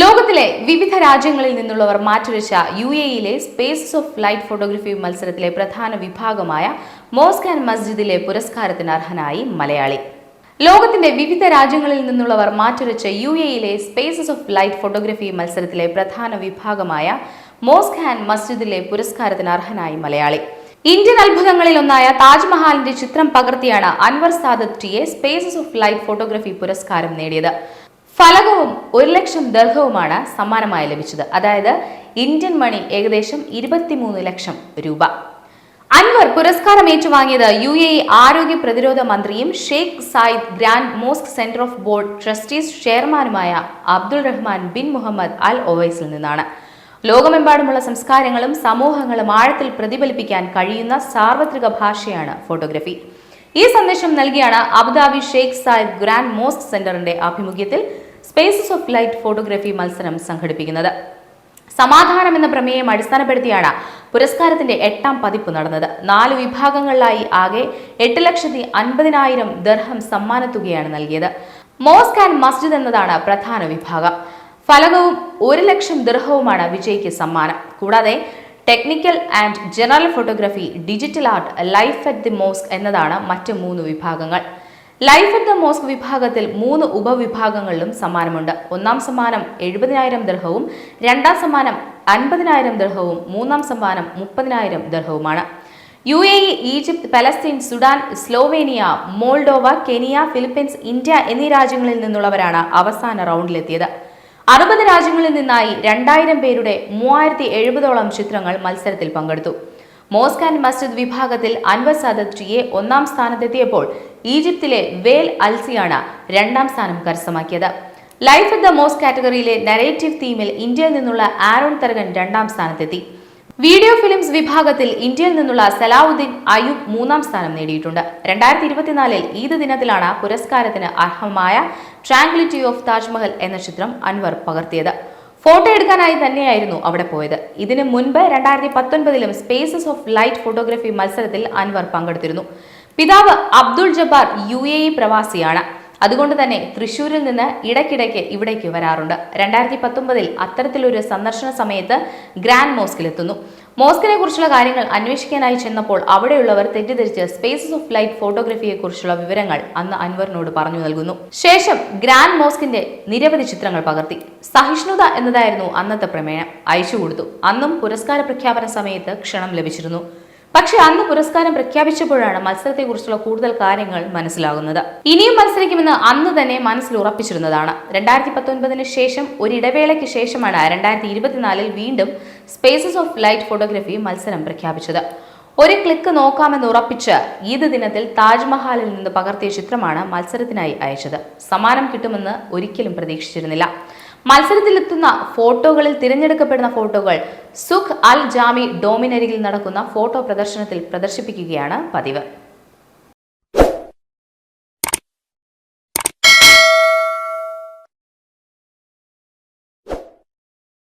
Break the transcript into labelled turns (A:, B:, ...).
A: ലോകത്തിലെ വിവിധ രാജ്യങ്ങളിൽ നിന്നുള്ളവർ മാറ്റുരച്ച യു എയിലെ സ്പേസസ് ഓഫ് ലൈറ്റ് ഫോട്ടോഗ്രഫി മത്സരത്തിലെ പ്രധാന വിഭാഗമായ മോസ്ക് ആൻഡ് മസ്ജിദിലെ പുരസ്കാരത്തിന് അർഹനായി മലയാളി. ലോകത്തിന്റെ വിവിധ രാജ്യങ്ങളിൽ നിന്നുള്ളവർ മാറ്റുരച്ച യു എയിലെ സ്പേസസ് ഓഫ് ലൈറ്റ് ഫോട്ടോഗ്രഫി മത്സരത്തിലെ പ്രധാന വിഭാഗമായ മോസ്ക് ആൻഡ് മസ്ജിദിലെ പുരസ്കാരത്തിന് അർഹനായി മലയാളി. ഇന്ത്യൻ അത്ഭുതങ്ങളിൽ ഒന്നായ താജ്മഹാലിന്റെ ചിത്രം പകർത്തിയാണ് അൻവർ സാദത്ത് ടിയെ സ്പേസസ് ഓഫ് ലൈറ്റ് ഫോട്ടോഗ്രഫി പുരസ്കാരം നേടിയത്. ഫലകവും ഒരു ലക്ഷം ദർഹവുമാണ് സമ്മാനമായി ലഭിച്ചത്. അതായത് ഇന്ത്യൻ മണി ഏകദേശം ഇരുപത്തിമൂന്ന് ലക്ഷം രൂപ. അൻവർ പുരസ്കാരം ഏറ്റുവാങ്ങിയത് യു എ ആരോഗ്യ പ്രതിരോധ മന്ത്രിയും Sheikh Zayed Grand Mosque Centre of board trustees ചെയർമാനുമായ Abdul Rahman bin Mohammed Al ഒവൈസിൽ നിന്നാണ്. ലോകമെമ്പാടുമുള്ള സംസ്കാരങ്ങളും സമൂഹങ്ങളും ആഴത്തിൽ പ്രതിഫലിപ്പിക്കാൻ കഴിയുന്ന സാർവത്രിക ഭാഷയാണ് ഫോട്ടോഗ്രഫി. ഈ സന്ദേശം നൽകിയാണ് Abu Dhabi Sheikh Zayed Grand Mosque സെന്ററിന്റെ ആഭിമുഖ്യത്തിൽ സ്പേസസ് ഓഫ് ലൈറ്റ് ഫോട്ടോഗ്രാഫി മത്സരം സംഘടിപ്പിക്കുന്നത്. സമാധാനം എന്ന പ്രമേയം അടിസ്ഥാനപ്പെടുത്തിയാണ് പുരസ്കാരത്തിന്റെ എട്ടാം പതിപ്പ് നടന്നത്. നാല് വിഭാഗങ്ങളിലായി ആകെ എട്ട് ലക്ഷത്തി അൻപതിനായിരം ദർഹം സമ്മാനത്തുകയാണ് നൽകിയത്. മോസ്ക് ആൻഡ് മസ്ജിദ് എന്നതാണ് പ്രധാന വിഭാഗം. ഫലകവും ഒരു ലക്ഷം ദർഹവുമാണ് വിജയിക്ക് സമ്മാനം. കൂടാതെ technical and general photography digital art life at the mosque എന്നതാണ് മറ്റ് മൂന്ന് വിഭാഗങ്ങൾ. ലൈഫ് അറ്റ് ദ മോസ്ക് വിഭാഗത്തിൽ മൂന്ന് ഉപവിഭാഗങ്ങളിലും സമ്മാനമുണ്ട്. ഒന്നാം സമ്മാനം എഴുപതിനായിരം ദർഹവും രണ്ടാം സമ്മാനം അൻപതിനായിരം ദർഹവും മൂന്നാം സമ്മാനം മുപ്പതിനായിരം ദർഹവുമാണ്. U A E Egypt Palestine Sudan Slovenia Moldova Kenya Philippines India എന്നീ രാജ്യങ്ങളിൽ നിന്നുള്ളവരാണ് അവസാന റൗണ്ടിലെത്തിയത്. അറുപത് രാജ്യങ്ങളിൽ നിന്നായി രണ്ടായിരം പേരുടെ മൂവായിരത്തി എഴുപതോളം ചിത്രങ്ങൾ മത്സരത്തിൽ പങ്കെടുത്തു. മോസ്ക് ആൻഡ് മസ്ജിദ് വിഭാഗത്തിൽ അൻവർ സാദത്ത് ടിയെ ഒന്നാം സ്ഥാനത്തെത്തിയപ്പോൾ ഈജിപ്തിലെ വേൽ അൽസിയാണ് രണ്ടാം സ്ഥാനം കരസ്ഥമാക്കിയത്. ലൈഫ് അറ്റ് ദ മോസ് കാറ്റഗറിയിലെ നരേറ്റീവ് തീമിൽ ഇന്ത്യയിൽ നിന്നുള്ള ആരോൺ തരകൻ രണ്ടാം സ്ഥാനത്തെത്തി. വീഡിയോ ഫിലിംസ് വിഭാഗത്തിൽ ഇന്ത്യയിൽ നിന്നുള്ള സലാവുദ്ദീൻ അയൂബ് മൂന്നാം സ്ഥാനം നേടിയിട്ടുണ്ട്. രണ്ടായിരത്തി ഇരുപത്തിനാലിൽ ഈദ് ദിനത്തിലാണ് പുരസ്കാരത്തിന് അർഹമായ ട്രാങ്ക്ലിറ്റി ഓഫ് താജ്മഹൽ എന്ന ചിത്രം അൻവർ പകർത്തിയത്. ഫോട്ടോ എടുക്കാനായി തന്നെയായിരുന്നു അവിടെ പോയത്. ഇതിനു മുൻപ് രണ്ടായിരത്തി പത്തൊൻപതിലും സ്പേസസ് ഓഫ് ലൈറ്റ് ഫോട്ടോഗ്രഫി മത്സരത്തിൽ അൻവർ പങ്കെടുത്തിരുന്നു. പിതാവ് Abdul Jabbar U A E പ്രവാസിയാണ്. അതുകൊണ്ട് തന്നെ തൃശൂരിൽ നിന്ന് ഇടയ്ക്കിടയ്ക്ക് ഇവിടേക്ക് വരാറുണ്ട്. രണ്ടായിരത്തി പത്തൊമ്പതിൽ അത്തരത്തിലൊരു സന്ദർശന സമയത്ത് ഗ്രാൻഡ് മോസ്കിലെത്തുന്നു. മോസ്കിനെ കുറിച്ചുള്ള കാര്യങ്ങൾ അന്വേഷിക്കാനായി ചെന്നപ്പോൾ അവിടെയുള്ളവർ തെറ്റിദ്ധരിച്ച് സ്പേസസ് ഓഫ് ലൈറ്റ് ഫോട്ടോഗ്രഫിയെ കുറിച്ചുള്ള വിവരങ്ങൾ അന്ന് അൻവറിനോട് പറഞ്ഞു നൽകുന്നു. ശേഷം ഗ്രാൻഡ് മോസ്കിന്റെ നിരവധി ചിത്രങ്ങൾ പകർത്തി. സഹിഷ്ണുത എന്നതായിരുന്നു അന്നത്തെ പ്രമേയം. അയച്ചു കൊടുത്തു. അന്നും പുരസ്കാര പ്രഖ്യാപന സമയത്ത് ക്ഷണം ലഭിച്ചിരുന്നു. പക്ഷെ അന്ന് പുരസ്കാരം പ്രഖ്യാപിച്ചപ്പോഴാണ് മത്സരത്തെക്കുറിച്ചുള്ള കൂടുതൽ കാര്യങ്ങൾ മനസ്സിലാകുന്നത്. ഇനിയും മത്സരിക്കുമെന്ന് അന്ന് തന്നെ മനസ്സിൽ ഉറപ്പിച്ചിരുന്നതാണ്. രണ്ടായിരത്തി പത്തൊൻപതിന് ശേഷം ഒരു ഇടവേളയ്ക്ക് ശേഷമാണ് രണ്ടായിരത്തി ഇരുപത്തിനാലിൽ വീണ്ടും സ്പേസസ് ഓഫ് ലൈറ്റ് ഫോട്ടോഗ്രഫി മത്സരം പ്രഖ്യാപിച്ചത്. ഒരു ക്ലിക്ക് നോക്കാമെന്ന് ഉറപ്പിച്ച് ഈദ് ദിനത്തിൽ താജ്മഹാലിൽ നിന്ന് പകർത്തിയ ചിത്രമാണ് മത്സരത്തിനായി അയച്ചത്. സമ്മാനം കിട്ടുമെന്ന് ഒരിക്കലും പ്രതീക്ഷിച്ചിരുന്നില്ല. മത്സരത്തിലെത്തുന്ന ഫോട്ടോകളിൽ തിരഞ്ഞെടുക്കപ്പെടുന്ന ഫോട്ടോകൾ സുഖ് അൽ ജാമി ഡോമിനരിയിൽ നടക്കുന്ന ഫോട്ടോ പ്രദർശനത്തിൽ പ്രദർശിപ്പിക്കുകയാണ് പതിവ്.